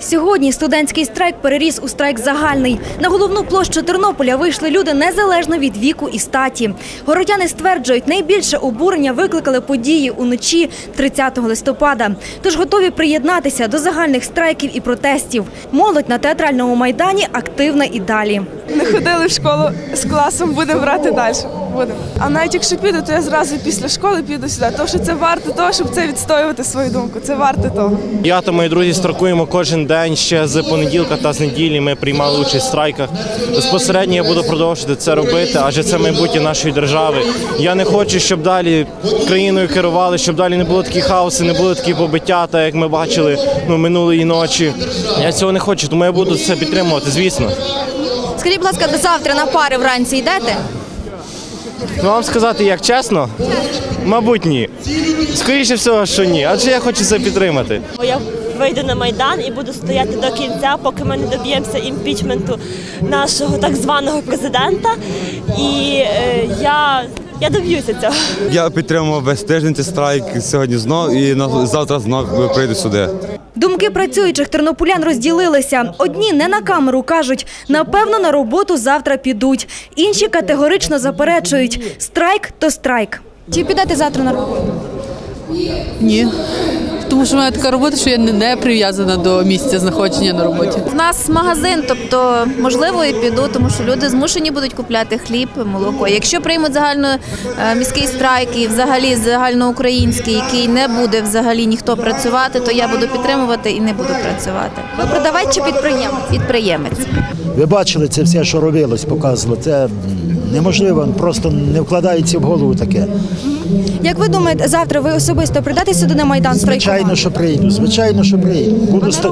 Сьогодні студентський страйк переріс у страйк загальний. На головну площу Тернополя вийшли люди незалежно від віку і статі. Городяни стверджують, найбільше обурення викликали події уночі 30 листопада. Тож готові приєднатися до загальних страйків і протестів. Молодь на театральному майдані активна і далі. Не ходили в школу з класом, будемо брати далі. Будемо. А навіть якщо піду, то я зразу після школи піду сюди. Тому що це варто того, щоб це відстоювати свою думку. Це варто того. Я та мої друзі страйкуємо кожен день ще з понеділка та з неділі. Ми приймали участь в страйках. Безпосередньо я буду продовжувати це робити, адже це майбутнє нашої держави. Я не хочу, щоб далі країною керували, щоб далі не було такі хаоси, не було такі побиття, так як ми бачили ну, минулої ночі. Я цього не хочу, тому я буду це підтримувати, звісно. Скажіть, будь ласка, до завтра на пари вранці йдете? Ну, вам сказати, як чесно? Мабуть, ні. Скоріше всього, що ні. Адже я хочу це підтримати. Я вийду на майдан і буду стояти до кінця, поки ми не доб'ємося імпічменту нашого так званого президента. І е, я, я доб'юся цього. Я підтримував весь тиждень цей страйк сьогодні знов і на- завтра знов прийду сюди. Думки працюючих тернополян розділилися. Одні не на камеру кажуть, напевно, на роботу завтра підуть. Інші категорично заперечують – страйк то страйк. Чи підете завтра на роботу? Ні. Тому що в мене така робота, що я не, не прив'язана до місця знаходження на роботі. У нас магазин, тобто можливо і піду, тому що люди змушені будуть купляти хліб, молоко. Якщо приймуть загально е, міський страйк і взагалі загальноукраїнський, який не буде взагалі ніхто працювати, то я буду підтримувати і не буду працювати. Ви продавець чи підприємець? Підприємець. Ви бачили це все, що робилось, показувало. Це неможливо, просто не вкладається в голову таке. Як ви думаєте, завтра ви особисто прийдете сюди на Майдан Звичайно, що прийду, звичайно, що прийду. Буду ста-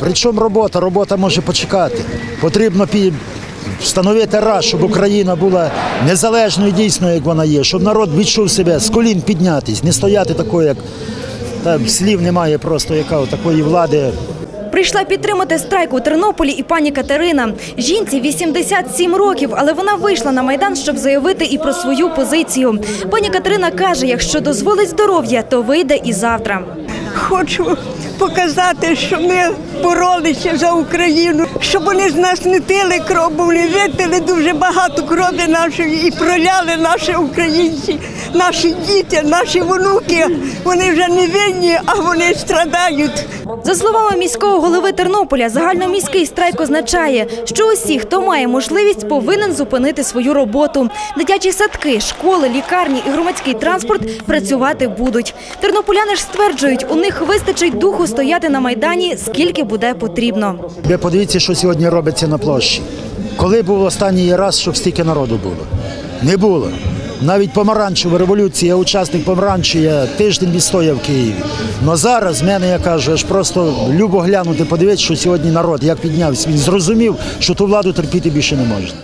Причому робота, робота може почекати. Потрібно пі- встановити раз, щоб Україна була незалежною дійсно, як вона є, щоб народ відчув себе з колін піднятись, не стояти такою, як та слів немає просто, яка такої влади. Прийшла підтримати страйк у Тернополі і пані Катерина. Жінці 87 років, але вона вийшла на Майдан, щоб заявити і про свою позицію. Пані Катерина каже, якщо дозволить здоров'я, то вийде і завтра. Хочу показати, що ми боролися за Україну, щоб вони з нас не тили кров, вони витили дуже багато крові нашої і проляли наші українці, наші діти, наші внуки. Вони вже не винні, а вони страдають. За словами міського голови Тернополя, загальноміський страйк означає, що усі, хто має можливість, повинен зупинити свою роботу. Дитячі садки, школи, лікарні і громадський транспорт працювати будуть. Тернополяни ж стверджують, у них вистачить духу стояти на майдані, скільки буде потрібно. Ви подивіться, що сьогодні робиться на площі. Коли був останній раз, щоб стільки народу було? Не було. Навіть помаранчева революція, я учасник помаранчі, я тиждень відстояв в Києві. Но зараз в мене, я кажу, аж просто любо глянути, подивитися, що сьогодні народ як піднявся. Він зрозумів, що ту владу терпіти більше не можна.